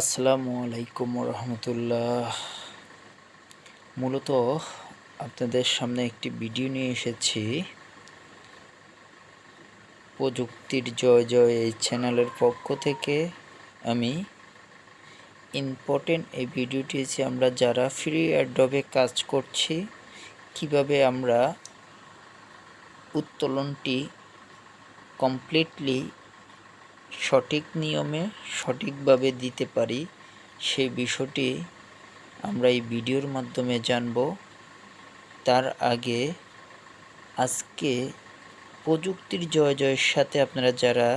আসসালামু আলাইকুম রহমতুল্লাহ মূলত আপনাদের সামনে একটি ভিডিও নিয়ে এসেছি। প্রযুক্তির জয় জয় এই চ্যানেলের পক্ষ থেকে আমি ইম্পর্টেন্ট এই ভিডিওটি হচ্ছে আমরা যারা ফ্রি অ্যাডবে কাজ করছি, কীভাবে আমরা উত্তোলনটি কমপ্লিটলি সঠিক নিয়মে সঠিকভাবে দিতে পারি, সেই বিষয়টি আমরা এই ভিডিওর মাধ্যমে জানব। তার আগে আজকে প্রযুক্তির জয় জয়ের সাথে আপনারা যারা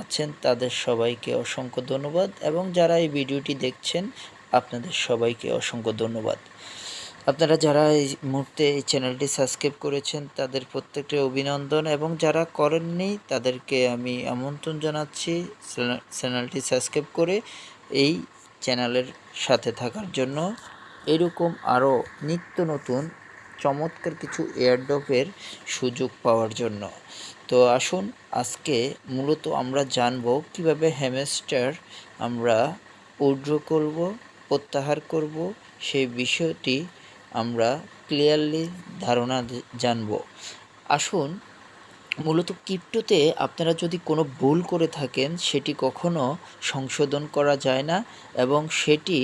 আছেন, তাদের সবাইকে অসংখ্য ধন্যবাদ এবং যারা এই ভিডিওটি দেখছেন, আপনাদের সবাইকে অসংখ্য ধন্যবাদ। আপনারা যারা এই মুহূর্তে এই চ্যানেলটি সাবস্ক্রাইব করেছেন, তাদের প্রত্যেককে অভিনন্দন এবং যারা করেননি, তাদেরকে আমি আমন্ত্রণ জানাচ্ছি চ্যানেলটি সাবস্ক্রাইব করে এই চ্যানেলের সাথে থাকার জন্য। এরকম আরও নিত্য নতুন, চমৎকার কিছু এয়ারডপের সুযোগ পাওয়ার জন্য। তো আসুন, আজকে মূলত আমরা জানব কীভাবে হ্যামেস্টার আমরা উড্র করব, প্রত্যাহার করব, সেই বিষয়টি আমরা ক্লিয়ারলি ধারণা জানব। আসুন, মূলত ক্রিপ্টোতে আপনারা যদি কোনো ভুল করে থাকেন, সেটি কখনো সংশোধন করা যায় না এবং সেটি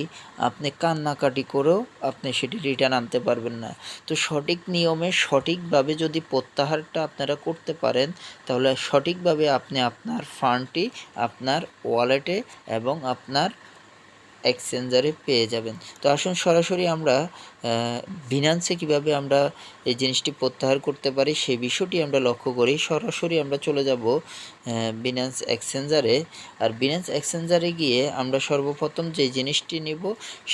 আপনি কান্নাকাটি করেও আপনি সেটি রিটার্ন আনতে পারবেন না। তো সঠিক নিয়মে সঠিকভাবে যদি প্রত্যাহারটা আপনারা করতে পারেন, তাহলে সঠিকভাবে আপনি আপনার ফান্ডটি আপনার ওয়ালেটে এবং আপনার এক্সচেঞ্জারে পেয়ে যাবেন। তো আসুন সরাসরি আমরা বিনান্সে কীভাবে আমরা এই জিনিসটি প্রত্যাহার করতে পারি সেই বিষয়টি আমরা লক্ষ্য করি। সরাসরি আমরা চলে যাব বিনান্স এক্সচেঞ্জারে আর বিনান্স এক্সচেঞ্জারে গিয়ে আমরা সর্বপ্রথম যে জিনিসটি নেব,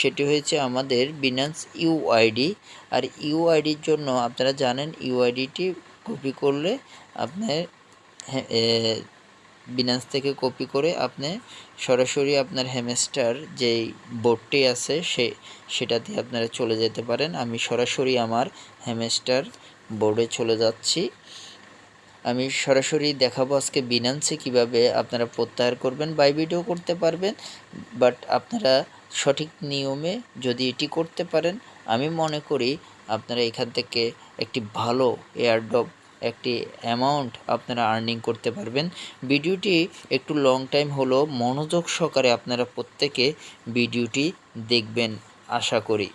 সেটি হয়েছে আমাদের বিনান্স ইউআইডি আর ইউআইডির জন্য আপনারা জানেন ইউআইডিটি কপি করলে আপনার বিনান্স থেকে কপি করে আপনি সরাসরি আপনার হ্যামেস্টার যেই বোর্ডটি আছে সে সেটাতে আপনারা চলে যেতে পারেন। আমি সরাসরি আমার হ্যামেস্টার বোর্ডে চলে যাচ্ছি। আমি সরাসরি দেখাবো আজকে বিনান্সে কীভাবে আপনারা প্রত্যাহার করবেন বাই ভিডিও করতে পারবেন। বাট আপনারা সঠিক নিয়মে যদি এটি করতে পারেন, আমি মনে করি আপনারা এখান থেকে একটি ভালো এয়ারড্রপ একটি অ্যামাউন্ট আপনারা আর্নিং করতে পারবেন। ভিডিওটি একটু লং টাইম হলো মনোযোগ সহকারে আপনারা প্রত্যেকে ভিডিওটি দেখবেন, আশা করি।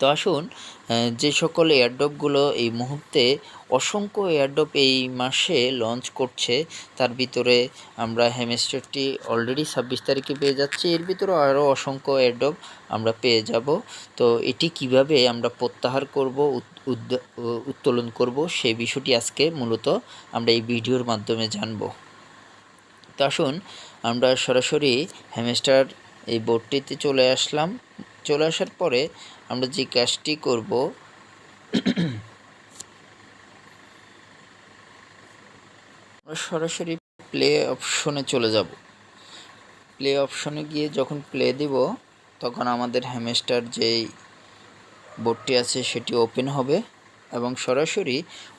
তো আসুন যে সকল এয়ারডপগুলো এই মুহূর্তে অসংখ্য এয়ারডপ এই মাসে লঞ্চ করছে, তার ভিতরে আমরা হেমেস্টারটি অলরেডি ছাব্বিশ তারিখে পেয়ে যাচ্ছি। এর ভিতরে আরও অসংখ্য এয়ারডপ আমরা পেয়ে যাব। তো এটি কীভাবে আমরা প্রত্যাহার করব উত্তোলন করব সেই বিষয়টি আজকে মূলত আমরা এই ভিডিওর মাধ্যমে জানব। তো আসুন, আমরা সরাসরি হ্যামেস্টার এই বোর্ডটিতে চলে আসলাম। চলে আসার পরে আমরা যে কাজটি করব সরাসরি প্লে অপশনে চলে যাব। প্লে অপশনে গিয়ে যখন প্লে দিব, তখন আমাদের হ্যামেস্টার যেই বোর্ডটি আছে সেটি ওপেন হবে এবং সরাসরি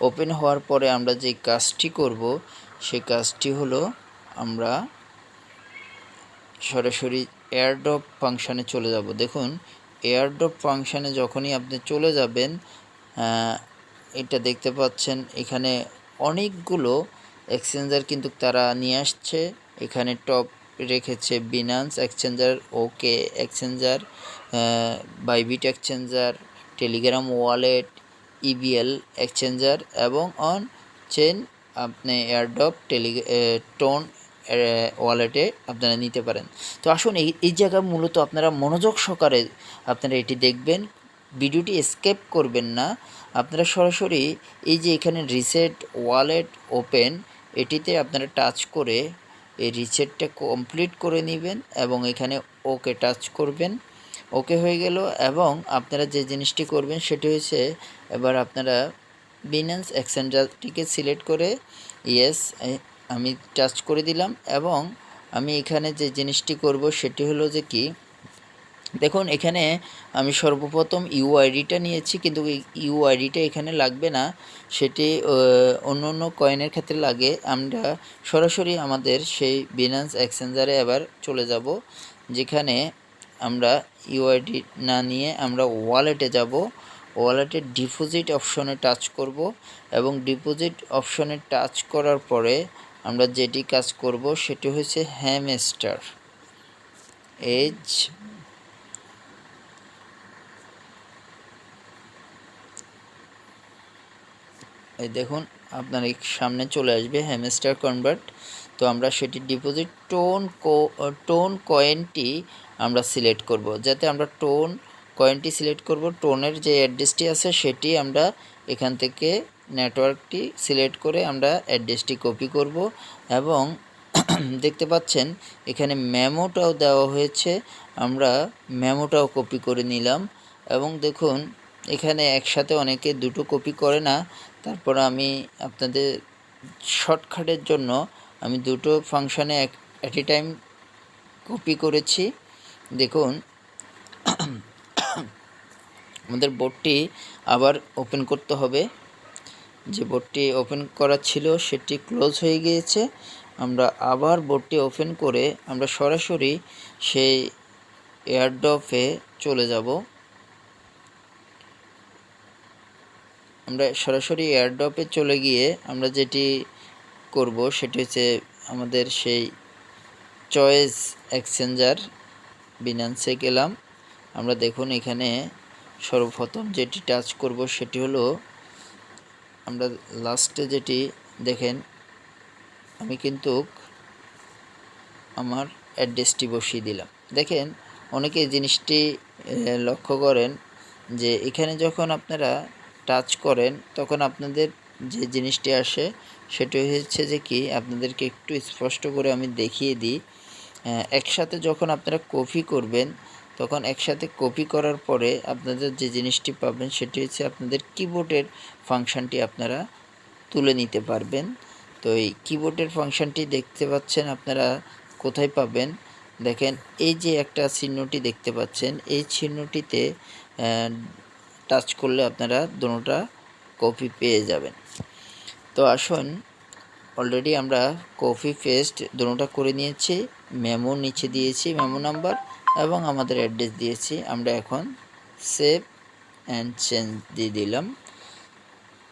ওপেন হওয়ার পরে আমরা যে কাজটি করব, সেই কাজটি হলো আমরা সরাসরি এয়ারড্রপ ফাংশানে চলে যাব। দেখুন এয়ারড্রপ ফাংশানে যখনই আপনি চলে যাবেন এটা দেখতে পাচ্ছেন এখানে অনেকগুলো এক্সচেঞ্জার কিন্তু তারা নিয়ে আসছে। এখানে টপ রেখেছে Binance exchanger okay exchanger Bybit exchanger Telegram wallet EBL exchanger এবং অন চেন আপনি এয়ারড্রপ টেলি টোন ওয়ালেটে আপনারা নিতে পারেন। তো আসুন, এই এই জায়গা মূলত আপনারা মনোযোগ সহকারে আপনারা এটি দেখবেন। ভিডিওটি স্কেপ করবেন না। আপনারা সরাসরি এই যে এখানে রিসেট ওয়ালেট ওপেন এটিতে আপনারা টাচ করে এই রিসেটটা কমপ্লিট করে নেবেন এবং এখানে ওকে টাচ করবেন। ওকে হয়ে গেল এবং আপনারা যে জিনিসটি করবেন সেটি হচ্ছে এবার আপনারা বিনান্স এক্সচেঞ্জারটিকে সিলেক্ট করে ইয়েস আমি টাচ করে দিলাম এবং আমি এখানে যে জিনিসটি করব সেটি হলো যে কি, দেখুন এখানে আমি সর্বপ্রথম ইউআইডিটা নিয়েছি কিন্তু ইউআইডিটা এখানে লাগবে না। সেটি অন্য অন্য কয়েনের ক্ষেত্রে লাগে। আমরা সরাসরি আমাদের সেই বিনান্স এক্সচেঞ্জারে এবার চলে যাব, যেখানে আমরা ইউআইডি না নিয়ে আমরা ওয়ালেটে যাব। ওয়ালেটে ডিপোজিট অপশনে টাচ করব এবং ডিপোজিট অপশনে টাচ করার পরে আমরা যেটি কাজ করব সেটি হচ্ছে হ্যামস্টার। এজ এই দেখুন, আপনার সামনে চলে আসবে হ্যামস্টার কনভার্ট তো আমরা সেটি ডিপোজিট টোন টোন কয়েনটি আমরা সিলেক্ট করব। যাতে আমরা টোন কয়েনটি সিলেক্ট করব টোনের যে অ্যাড্রেসটি আছে সেটি আমরা এখান থেকে নেটওয়ার্কটি সিলেক্ট করে আমরা অ্যাড্রেসটি কপি করব এবং দেখতে পাচ্ছেন এখানে মেমোটাও দেওয়া হয়েছে। আমরা মেমোটাও কপি করে নিলাম এবং দেখুন, এখানে একসাথে অনেকে দুটো কপি করে না। তারপর আমি আপনাদের শর্টকাটের জন্য আমি দুটো ফাংশানে এক অ্যাট এ টাইম কপি করেছি। দেখুন, আমাদের বোর্ডটি আবার ওপেন করতে হবে। যে বোর্ডটি ওপেন করা ছিল সেটি ক্লোজ হয়ে গিয়েছে। আমরা আবার বোর্ডটি ওপেন করে আমরা সরাসরি সেই এয়ারড্রপে চলে যাব। আমরা সরাসরি এয়ারড্রপে চলে গিয়ে আমরা যেটি করব সেটি হচ্ছে আমাদের সেই চয়েস এক্সচেঞ্জার বিনান্সে গেলাম। আমরা দেখুন এখানে সর্বপ্রথম যেটি টাচ করব সেটি হলো আমরা লাস্টে যেটি দেখেন, আমি কিন্তু আমার অ্যাড্রেসটি বসিয়ে দিলাম। দেখেন, অনেকে জিনিসটি লক্ষ্য করেন যে এখানে যখন আপনারা টাচ করেন, তখন আপনাদের যে জিনিসটি আসে, সেটি হচ্ছে যে কি, আপনাদেরকে একটু স্পষ্ট করে আমি দেখিয়ে দিই। একসাথে যখন আপনারা কপি করবেন তখন একসাথে কপি করার পরে আপনাদের যে জিনিসটি পাবেন সেটি হচ্ছে আপনাদের কিবোর্ডের ফাংশানটি আপনারা তুলে নিতে পারবেন। তো এই কিবোর্ডের ফাংশানটি দেখতে পাচ্ছেন আপনারা কোথায় পাবেন? দেখেন, এই যে একটা চিহ্নটি দেখতে পাচ্ছেন, এই চিহ্নটিতে টাচ করলে আপনারা দুটোটা কপি পেয়ে যাবেন। তো আসুন অলরেডি আমরা কপি পেস্ট দুটোটা করে নিয়েছি মেমো নিচে দিয়েছি মেমো নাম্বার এবং আমাদের অ্যাড্রেস দিয়েছি। আমরা এখন সেভ অ্যান্ড চেঞ্জ দিয়ে দিলাম।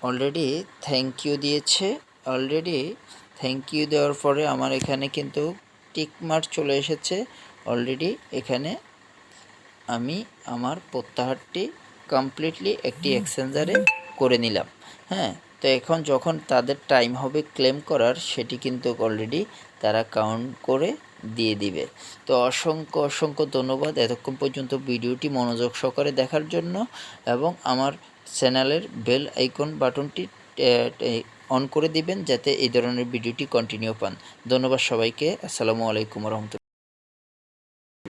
অলরেডি থ্যাংক ইউ দিয়েছে। অলরেডি থ্যাংক ইউ দেওয়ার পরে আমার এখানে কিন্তু টিকমার্ক চলে এসেছে। অলরেডি এখানে আমি আমার প্রত্যাহারটি কমপ্লিটলি একটি এক্সচেঞ্জারে করে নিলাম। হ্যাঁ তো এখন যখন তাদের টাইম হবে ক্লেম করার, সেটি কিন্তু অলরেডি তারা কাউন্ট করে দিয়ে দিবে। তো অসংখ্য অসংখ্য ধন্যবাদ এতক্ষণ পর্যন্ত ভিডিওটি মনোযোগ সহকারে দেখার জন্য এবং আমার চ্যানেলের বেল আইকন বাটনটি অন করে দিবেন যাতে এই ধরনের ভিডিওটি কন্টিনিউ পান। ধন্যবাদ সবাইকে। আসসালামু আলাইকুম রহমতুল্লাহ।